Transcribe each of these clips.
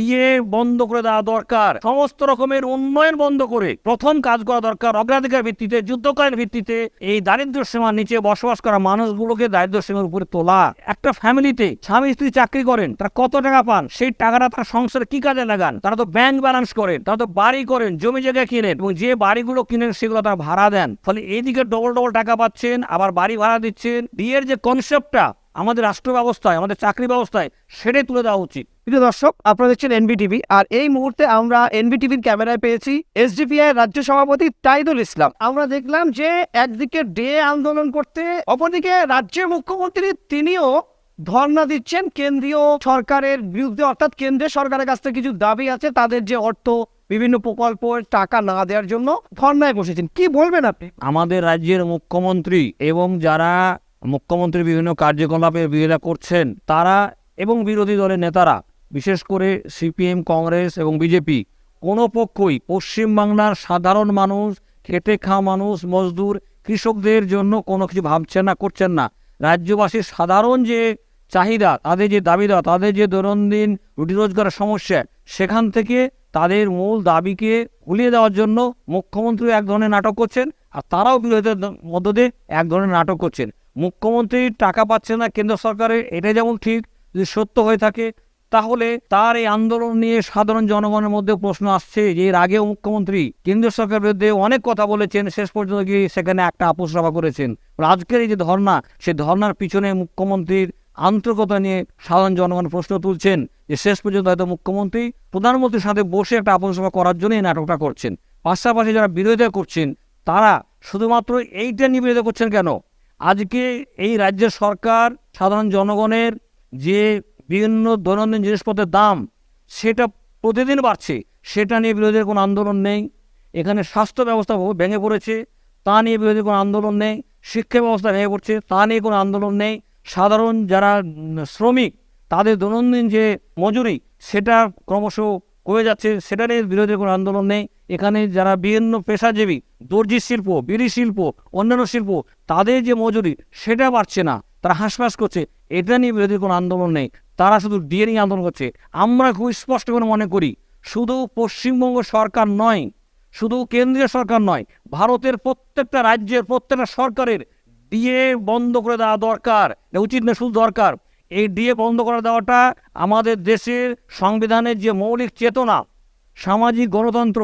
দিয়ে বন্ধ করে দেওয়া দরকার। সমস্ত রকমের উন্নয়ন বন্ধ করে প্রথম কাজ করা দরকার অগ্রাধিকার ভিত্তিতে, যুদ্ধকালীন ভিত্তিতে এই দারিদ্র সীমার নিচে বসবাস করা মানুষগুলোকে দারিদ্র সীমার উপরে তোলা। একটা ফ্যামিলিতে স্বামী, স্ত্রী চাকরি করেন, তারা কত টাকা পান, সেই টাকাটা তার সংসারে কি কাজে লাগান? তারা তো ব্যাংক ব্যালেন্স করেন, তারা তো বাড়ি করেন, জমি জায়গা কিনেন এবং যে বাড়িগুলো কিনেন সেগুলো তারা ভাড়া দেন। ফলে এইদিকে ডবল ডবল টাকা পাচ্ছেন, আবার বাড়ি ভাড়া দিচ্ছেন। বিয়ের যে কনসেপ্টটা আমাদের রাষ্ট্র ব্যবস্থায় আমাদের চাকরি ব্যবস্থায় সেটাই তুলে দেওয়া উচিত। প্রিয় দর্শক আপনারা দেখছেন এনবিটিভি আর এই মুহূর্তে আমরা এনবিটিভির ক্যামেরায় পেয়েছি এসডিপিআই রাজ্য সভাপতি তাইদুল ইসলাম। আমরা দেখলাম যে একদিকে ডে আন্দোলন করতে অপরদিকে রাজ্যের মুখ্যমন্ত্রী তিনিও ধর্ণা দিচ্ছেন কেন্দ্রীয় সরকারের বিরুদ্ধে। অর্থাৎ কেন্দ্রীয় সরকারের কাছ থেকে কিছু দাবি আছে তাদের যে অর্থ বিভিন্ন প্রকল্পের টাকা না দেওয়ার জন্য ধর্ণায় বসেছেন। কি বলবেন আপনি? আমাদের রাজ্যের মুখ্যমন্ত্রী এবং যারা মুখ্যমন্ত্রী বিভিন্ন কার্যকলাপের বিরোধিতা করছেন তারা এবং বিরোধী দলের নেতারা, বিশেষ করে সিপিএম, কংগ্রেস এবং বিজেপি। কোনো পক্ষই পশ্চিমবাংলার সাধারণ মানুষ, খেটে খাওয়া মানুষ, মজদুর, কৃষকদের জন্য কোনো কিছু ভাবছেন না, করছেন না। রাজ্যবাসীর সাধারণ যে চাহিদা, তাদের যে দাবিদা তাদের যে দৈনন্দিন রুটি রোজগারের সমস্যা, সেখান থেকে তাদের মূল দাবিকে ভুলিয়ে দেওয়ার জন্য মুখ্যমন্ত্রী এক ধরনের নাটক করছেন আর তারাও বিরোধীদের মধ্য দিয়ে এক ধরনের নাটক করছেন। মুখ্যমন্ত্রী টাকা পাচ্ছে না, কেন্দ্র সরকারের এটা যেমন ঠিক যদি সত্য হয়ে থাকে, তাহলে তার এই আন্দোলন নিয়ে সাধারণ জনগণের মধ্যে প্রশ্ন আসছে যে এর আগেও মুখ্যমন্ত্রী কেন্দ্র সরকারের বিরুদ্ধে অনেক কথা বলেছেন, শেষ পর্যন্ত গিয়ে সেখানে একটা আপোষ করেছেন। আজকের এই যে ধর্না সেই ধর্নার পিছনে মুখ্যমন্ত্রীর আন্তরিকতা নিয়ে সাধারণ জনগণ প্রশ্ন তুলছেন যে শেষ পর্যন্ত হয়তো মুখ্যমন্ত্রী প্রধানমন্ত্রীর সাথে বসে একটা আপোষ সভা করার জন্য এই নাটকটা করছেন। পাশাপাশি যারা বিরোধিতা করছেন, তারা শুধুমাত্র এইটা নিয়ে বিরোধিতা করছেন কেন? আজকে এই রাজ্যের সরকার সাধারণ জনগণের যে বিভিন্ন দৈনন্দিন জিনিসপত্রের দাম, সেটা প্রতিদিন বাড়ছে। সেটা নিয়ে বিরোধীদের কোনো আন্দোলন নেই। এখানে স্বাস্থ্য ব্যবস্থা ভেঙে পড়েছে, তা নিয়ে বিরোধী কোনো আন্দোলন নেই। শিক্ষা ব্যবস্থা ভেঙে পড়ছে, তা নিয়ে কোনো আন্দোলন নেই। সাধারণ যারা শ্রমিক, তাদের দৈনন্দিন যে মজুরি, সেটা ক্রমশ কমে যাচ্ছে, সেটা নিয়ে বিরোধী কোনো আন্দোলন নেই। এখানে যারা বিভিন্ন পেশাজীবী, দর্জি শিল্প, বিড়ি শিল্প, অন্যান্য শিল্প, তাদের যে মজুরি, সেটা বাড়ছে না। তারা হাঁসফাঁস করছে, এটা নিয়ে বিরোধী কোনো আন্দোলন নেই। তারা শুধু ডিএ নিয়ে আন্দোলন করছে। আমরা খুব স্পষ্ট করে মনে করি, শুধু পশ্চিমবঙ্গ সরকার নয়, শুধু কেন্দ্রীয় সরকার নয়, ভারতের প্রত্যেকটা রাজ্যের প্রত্যেকটা সরকারের ডিএ বন্ধ করে দেওয়া দরকার। উচিত না, শুধু দরকার। এই ডিএ বন্ধ করে দেওয়াটা আমাদের দেশের সংবিধানের যে মৌলিক চেতনা, সামাজিক গণতন্ত্র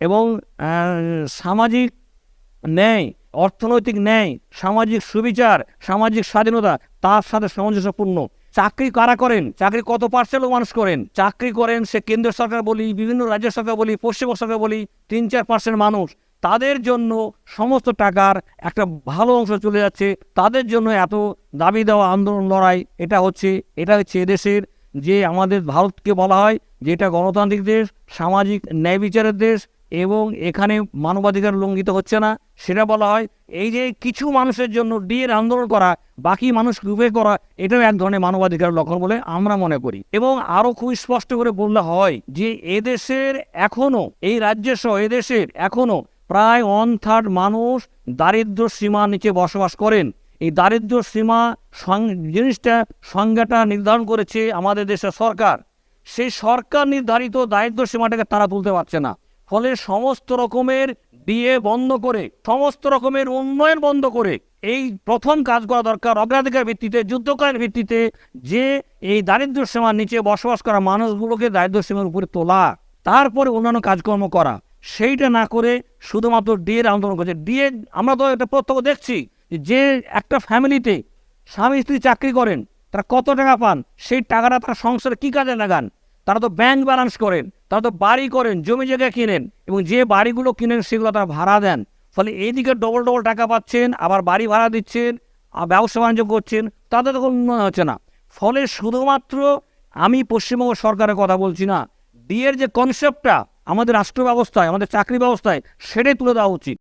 এবং সামাজিক ন্যায়, অর্থনৈতিক ন্যায়, সামাজিক সুবিচার, সামাজিক স্বাধীনতা, তার সাথে সামঞ্জস্যপূর্ণ। চাকরি কারা করেন? চাকরি কত পার্সেন্ট মানুষ করেন? চাকরি করেন সে কেন্দ্র সরকার বলি, বিভিন্ন রাজ্য সরকার বলি, পশ্চিমবঙ্গ সরকার বলি, তিন চার পার্সেন্ট মানুষ। তাদের জন্য সমস্ত টাকার একটা ভালো অংশ চলে যাচ্ছে। তাদের জন্য এত দাবি দেওয়া আন্দোলন লড়াই, এটা হচ্ছে এটা হচ্ছে এদেশের যে আমাদের ভারতকে বলা হয় যে এটা গণতান্ত্রিক দেশ, সামাজিক ন্যায় বিচারের দেশ এবং এখানে মানবাধিকার লঙ্ঘিত হচ্ছে না, সেটা বলা হয়। এই যে কিছু মানুষের জন্য ডিএর আন্দোলন করা, বাকি মানুষ রূপে করা, এটাও এক ধরনের মানবাধিকার লক্ষণ বলে আমরা মনে করি। এবং আরও খুব স্পষ্ট করে বললে হয় যে এদেশের এখনও এই রাজ্যের সহ এদেশের এখনও প্রায় ওয়ান থার্ড মানুষ দারিদ্র সীমার নিচে বসবাস করেন। এই দারিদ্র সীমা জিনিসটা সংজ্ঞাটা নির্ধারণ করেছে আমাদের দেশের সরকার। সেই সরকার নির্ধারিত দারিদ্র সীমাটাকে তারা তুলতে পারছে না। ফলে সমস্ত রকমের বিয়ে বন্ধ করে, সমস্ত রকমের উন্নয়ন বন্ধ করে এই প্রথম কাজ করা দরকার অগ্রাধিকার ভিত্তিতে, যুদ্ধকালীন ভিত্তিতে যে এই দারিদ্র সীমার নিচে বসবাস করা মানুষগুলোকে দারিদ্র সীমার উপরে তোলা, তারপরে অন্যান্য কাজকর্ম করা। সেইটা না করে শুধুমাত্র ডিএর আন্দোলন করছে। ডিএ আমরা তো এটা প্রত্যক্ষ দেখছি যে একটা ফ্যামিলিতে স্বামী, স্ত্রী চাকরি করেন, তারা কত টাকা পান, সেই টাকাটা তারা সংসারে কী কাজে লাগান? তারা তো ব্যাংক ব্যালেন্স করেন, তারা তো বাড়ি করেন, জমি জায়গা কিনেন এবং যে বাড়িগুলো কিনেন সেগুলো তারা ভাড়া দেন। ফলে এইদিকে ডবল ডবল টাকা পাচ্ছেন, আবার বাড়ি ভাড়া দিচ্ছেন আর ব্যবসা বাণিজ্য করছেন, তাদের তো কোনো উন্নয়ন হচ্ছে না। ফলে শুধুমাত্র আমি পশ্চিমবঙ্গ সরকারের কথা বলছি না ডিএর যে কনসেপ্টটা আমাদের রাষ্ট্র ব্যবস্থায় আমাদের চাকরি ব্যবস্থায় সেটাই তুলে দেওয়া উচিত।